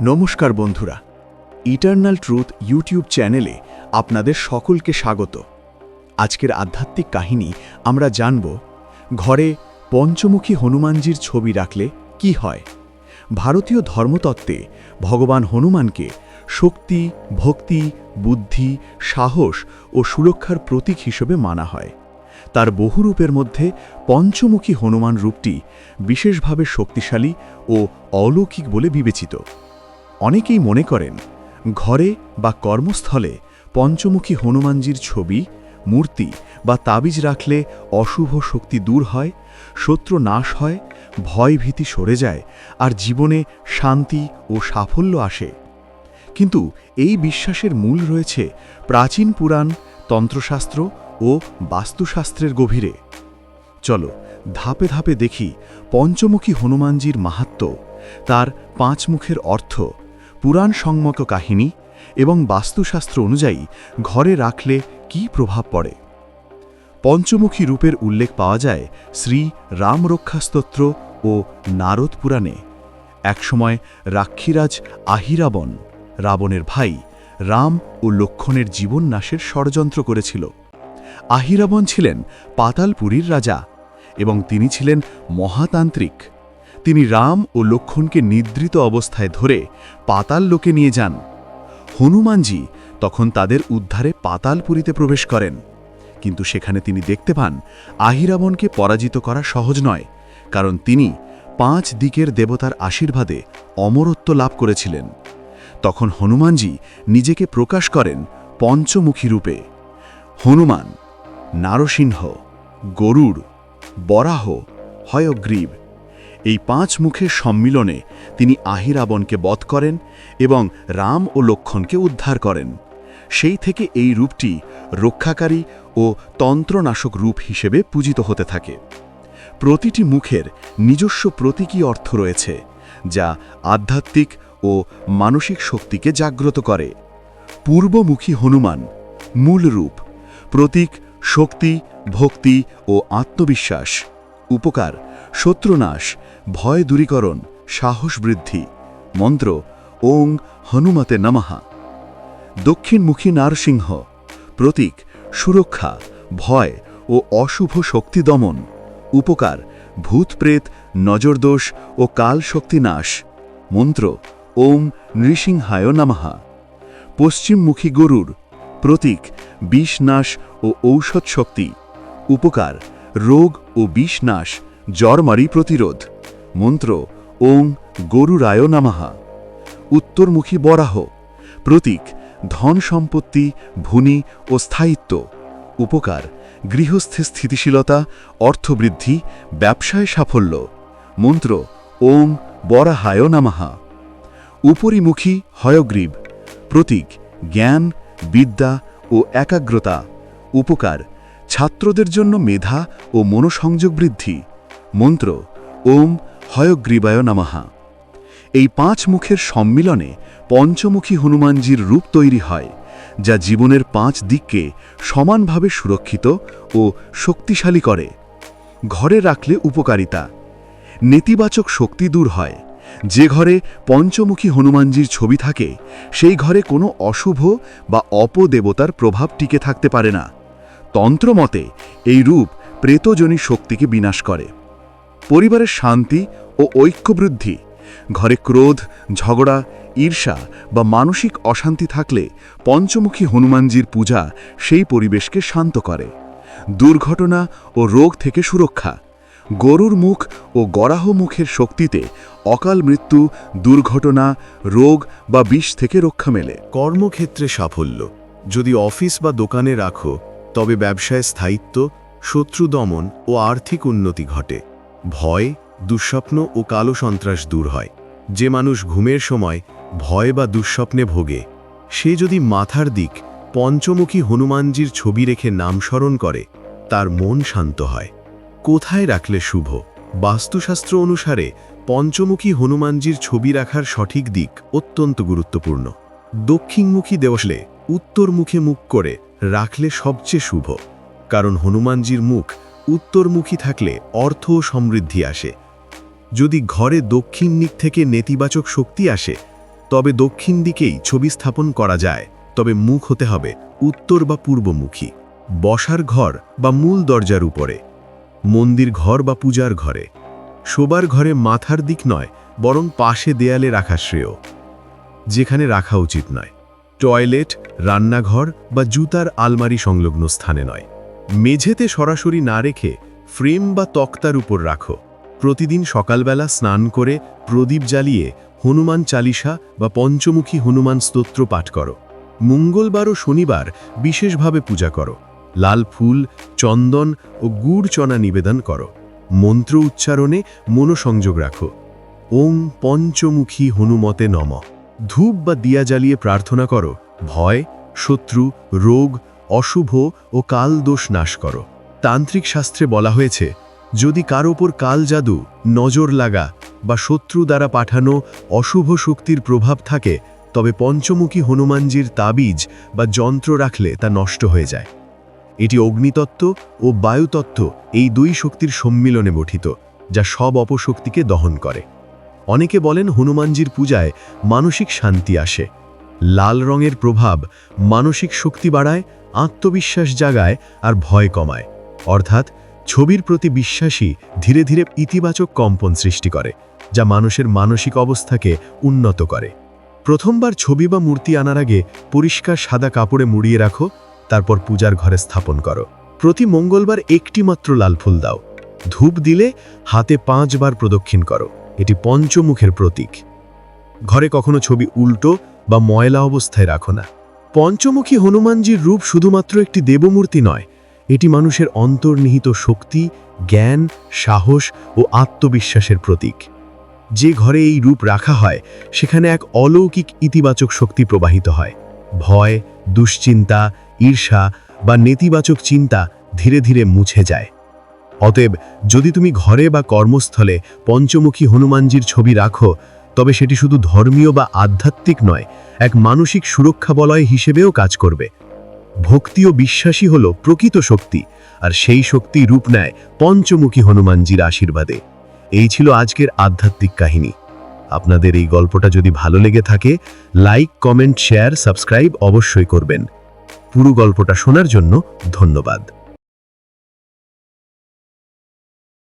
নমস্কার বন্ধুরা, eternal truth YouTube চ্যানেলে আপনাদের সকলকে স্বাগত। আজকের আধ্যাত্মিক কাহিনী আমরা জানব, ঘরে পঞ্চমুখী হনুমানজির ছবি রাখলে কি হয়? ভারতীয় ধর্মতত্ত্বে ভগবান হনুমানকে শক্তি, ভক্তি, বুদ্ধি, সাহস ও সুরক্ষার প্রতীক হিসেবে মানা হয়। তার বহু রূপের মধ্যে পঞ্চমুখী হনুমান রূপটি বিশেষভাবে শক্তিশালী ও অলৌকিক বলে বিবেচিত। অনেকেই মনে করেন, ঘরে বা কর্মস্থলে পঞ্চমুখী হনুমানজির ছবি, মূর্তি বা তাবিজ রাখলে অশুভ শক্তি দূর হয়, শত্রু নাশ হয় ভয় ভীতি সরে যায় আর জীবনে শান্তি ও সাফল্য আসে। কিন্তু এই বিশ্বাসের মূল রয়েছে প্রাচীন পুরাণ, তন্ত্রশাস্ত্র ও বাস্তুশাস্ত্রের গভীরে। চলো ধাপে ধাপে দেখি পঞ্চমুখী হনুমানজির মাহাত্ম, তার পাঁচ মুখের অর্থ। পুরাণ সংমত কাহিনী এবং বাস্তুশাস্ত্র অনুযায়ী ঘরে রাখলে কি প্রভাব পড়ে? পঞ্চমুখী রূপের উল্লেখ পাওয়া যায় শ্রী রামরক্ষাস্তোত্র ও নারদ পুরাণে। একসময় রাক্ষীরাজ আহিরাবণ রাবণের ভাই, রাম ও লক্ষণের জীবন নাশের ষড়যন্ত্র করেছিল। আহিরাবণ ছিলেন পাতালপুরীর রাজা এবং তিনি ছিলেন মহাতান্ত্রিক। তিনি রাম ও লক্ষণকে নিদ্রিত অবস্থায় ধরে পাতাল লোকে নিয়ে যান। হনুমানজি তখন তাদের উদ্ধারে পাতালপুরীতে প্রবেশ করেন। কিন্তু সেখানে তিনি দেখতে পান আহিরাবণকে পরাজিত করা সহজ নয়, কারণ তিনি পাঁচ দিকের দেবতার আশীর্বাদে অমরত্ব লাভ করেছিলেন। তখন হনুমানজি নিজেকে প্রকাশ করেন পঞ্চমুখী রূপে। হনুমান, নারসিংহ, গরুড়, বরাহ, হয়গ্রীব এই পাঁচ মুখের সম্মিলনে তিনি আহিরাবণকে বধ করেন এবং রাম ও লক্ষণকে উদ্ধার করেন। সেই থেকে এই রূপটি রক্ষাকারী ও তন্ত্রনাশক রূপ হিসেবে পূজিত হতে থাকে। প্রতিটি মুখের নিজস্ব প্রতীকী অর্থ রয়েছে, যা আধ্যাত্মিক ও মানসিক শক্তিকে জাগ্রত করে। পূর্বমুখী হনুমান, মূল রূপ, প্রতীক, শক্তি, ভক্তি ও আত্মবিশ্বাস উপকার, শত্রুনাশ, ভয় দূরীকরণ, সাহস বৃদ্ধি। মন্ত্র, ওং হনুমতে নমহা দক্ষিণমুখী নারসিংহ, প্রতীক, সুরক্ষা, ভয় ও অশুভ শক্তি দমন। উপকার ভূতপ্রেত নজরদোষ ও কাল শক্তি নাশ। মন্ত্র ওম নৃসিংহায় নমহা পশ্চিমমুখী গরুর, প্রতীক, বিষ নাশ ও ঔষধ শক্তি। উপকার রোগ ও বিষনাশ, জ্বরমারি প্রতিরোধ। মন্ত্র, ওং গরুরায় নামাহা। উত্তরমুখী বরাহ। প্রতীক, ধন সম্পত্তি ভূনি ও স্থায়িত্ব। উপকার, গৃহস্থে স্থিতিশীলতা, অর্থবৃদ্ধি, ব্যবসায় সাফল্য। মন্ত্র, ওং বরাহায় নামাহা। উপরিমুখী হয়গ্রীব। প্রতীক, জ্ঞান, বিদ্যা ও একাগ্রতা। উপকার ছাত্রদের জন্য মেধা ও মনোসংযোগ বৃদ্ধি। মন্ত্র, ওম হয়গ্রীবায় নামাহা এই পাঁচ মুখের সম্মিলনে পঞ্চমুখী হনুমানজির রূপ তৈরি হয়, যা জীবনের পাঁচ দিককে সমানভাবে সুরক্ষিত ও শক্তিশালী করে। ঘরে রাখলে উপকারিতা। নেতিবাচক শক্তি দূর হয়। যে ঘরে পঞ্চমুখী হনুমানজির ছবি থাকে, সেই ঘরে কোনো অশুভ বা অপদেবতার প্রভাব টিকে থাকতে পারে না। তন্ত্রমতে এই রূপ প্রেতজনী শক্তিকে বিনাশ করে। পরিবারের শান্তি ও ঐক্যবৃদ্ধি, ঘরে ক্রোধ, ঝগড়া, ঈর্ষা বা মানসিক অশান্তি থাকলে পঞ্চমুখী হনুমানজির পূজা সেই পরিবেশকে শান্ত করে। দুর্ঘটনা ও রোগ থেকে সুরক্ষা, গরুর মুখ ও গরাহ মুখের শক্তিতে অকাল মৃত্যু, দুর্ঘটনা, রোগ বা বিষ থেকে রক্ষা মেলে। কর্মক্ষেত্রে সাফল্য। যদি অফিস বা দোকানে রাখো তবে ব্যবসায় স্থায়িত্ব, শত্রু দমন ও আর্থিক উন্নতি ঘটে। ভয়, দুঃস্বপ্ন ও কালো সন্ত্রাস দূর হয়। যে মানুষ ঘুমের সময় ভয় বা দুঃস্বপ্নে ভোগে, সে যদি মাথার দিক পঞ্চমুখী হনুমানজির ছবি রেখে নাম স্মরণ করে, তার মন শান্ত হয়। কোথায় রাখলে শুভ? বাস্তুশাস্ত্র অনুসারে পঞ্চমুখী হনুমানজির ছবি রাখার সঠিক দিক অত্যন্ত গুরুত্বপূর্ণ। দক্ষিণমুখী দেওয়ালে উত্তরমুখে মুখ করে রাখলে সবচেয়ে শুভ, কারণ হনুমানজির মুখ উত্তরমুখী থাকলে অর্থ ও সমৃদ্ধি আসে। যদি ঘরে দক্ষিণ দিক থেকে নেতিবাচক শক্তি আসে, তবে দক্ষিণ দিকেই ছবি স্থাপন করা যায়, তবে মুখ হতে হবে উত্তর বা পূর্বমুখী, বসার ঘর বা মূল দরজার উপরে, মন্দির ঘর বা পূজার ঘরে। শোবার ঘরে মাথার দিক নয়, বরং পাশে দেয়ালে রাখা শ্রেয়, যেখানে রাখা উচিত নয়। টয়লেট, রান্নাঘর বা জুতার আলমারি সংলগ্ন স্থানে নয়। মেঝেতে সরাসরি না রেখে ফ্রেম বা তক্তার উপর রাখো। প্রতিদিন সকালবেলা স্নান করে প্রদীপ জ্বালিয়ে হনুমান চালিসা বা পঞ্চমুখী হনুমান স্তোত্র পাঠ করো। মঙ্গলবার ও শনিবার বিশেষভাবে পূজা করো। লাল ফুল, চন্দন ও গুড় চনা নিবেদন করো। মন্ত্র উচ্চারণে মনোসংযোগ রাখো। ওং পঞ্চমুখী হনুমতে নম। ধূপ বা দিয়া জ্বালিয়ে প্রার্থনা করো, ভয়, শত্রু, রোগ, অশুভ ও কাল দোষ নাশ করো। তান্ত্রিক শাস্ত্রে বলা হয়েছে, যদি কার ওপর কাল জাদু, নজর লাগা বা শত্রু দ্বারা পাঠানো অশুভ শক্তির প্রভাব থাকে, তবে পঞ্চমুখী হনুমানজির তাবিজ বা যন্ত্র রাখলে তা নষ্ট হয়ে যায়। এটি অগ্নিতত্ত্ব ও বায়ুতত্ত্ব এই দুই শক্তির সম্মিলনে গঠিত, যা সব অপশক্তিকে দহন করে। অনেকে বলেন হনুমানজির পূজায় মানসিক শান্তি আসে। লাল রঙের প্রভাব মানসিক শক্তি বাড়ায়, আত্মবিশ্বাস জাগায় আর ভয় কমায়। অর্থাৎ ছবির প্রতি বিশ্বাসী ধীরে ধীরে ইতিবাচক কম্পন সৃষ্টি করে, যা মানুষের মানসিক অবস্থাকে উন্নত করে। প্রথমবার ছবি বা মূর্তি আনার আগে পরিষ্কার সাদা কাপড়ে মুড়িয়ে রাখো, তারপর পূজার ঘরে স্থাপন করো। প্রতি মঙ্গলবার একটি মাত্র লাল ফুল দাও। ধূপ দিলে হাতে পাঁচবার প্রদক্ষিণ করো। এটি পঞ্চমুখের প্রতীক। ঘরে কখনো ছবি উল্টো বা ময়লা অবস্থায় রাখো না। পঞ্চমুখী হনুমানজির রূপ শুধুমাত্র একটি দেবমূর্তি নয়, এটি মানুষের অন্তর্নিহিত শক্তি, জ্ঞান, সাহস ও আত্মবিশ্বাসের প্রতীক। যে ঘরে এই রূপ রাখা হয়, সেখানে এক অলৌকিক ইতিবাচক শক্তি প্রবাহিত হয়। ভয়, দুশ্চিন্তা, ঈর্ষা বা নেতিবাচক চিন্তা ধীরে ধীরে মুছে যায়। অতএব যদি তুমি ঘরে বা কর্মস্থলে পঞ্চমুখী হনুমানজির ছবি রাখো, তবে সেটি শুধু ধর্মীয় বা আধ্যাত্মিক নয়, এক মানসিক সুরক্ষা বলয় হিসেবেও কাজ করবে। ভক্তি ও বিশ্বাসী হল প্রকৃত শক্তি, আর সেই শক্তি রূপ নেয় পঞ্চমুখী হনুমানজির আশীর্বাদে। এই ছিল আজকের আধ্যাত্মিক কাহিনী। আপনাদের এই গল্পটা যদি ভালো লেগে থাকে, লাইক, কমেন্ট, শেয়ার, সাবস্ক্রাইব অবশ্যই করবেন। পুরো গল্পটা শোনার জন্য ধন্যবাদ।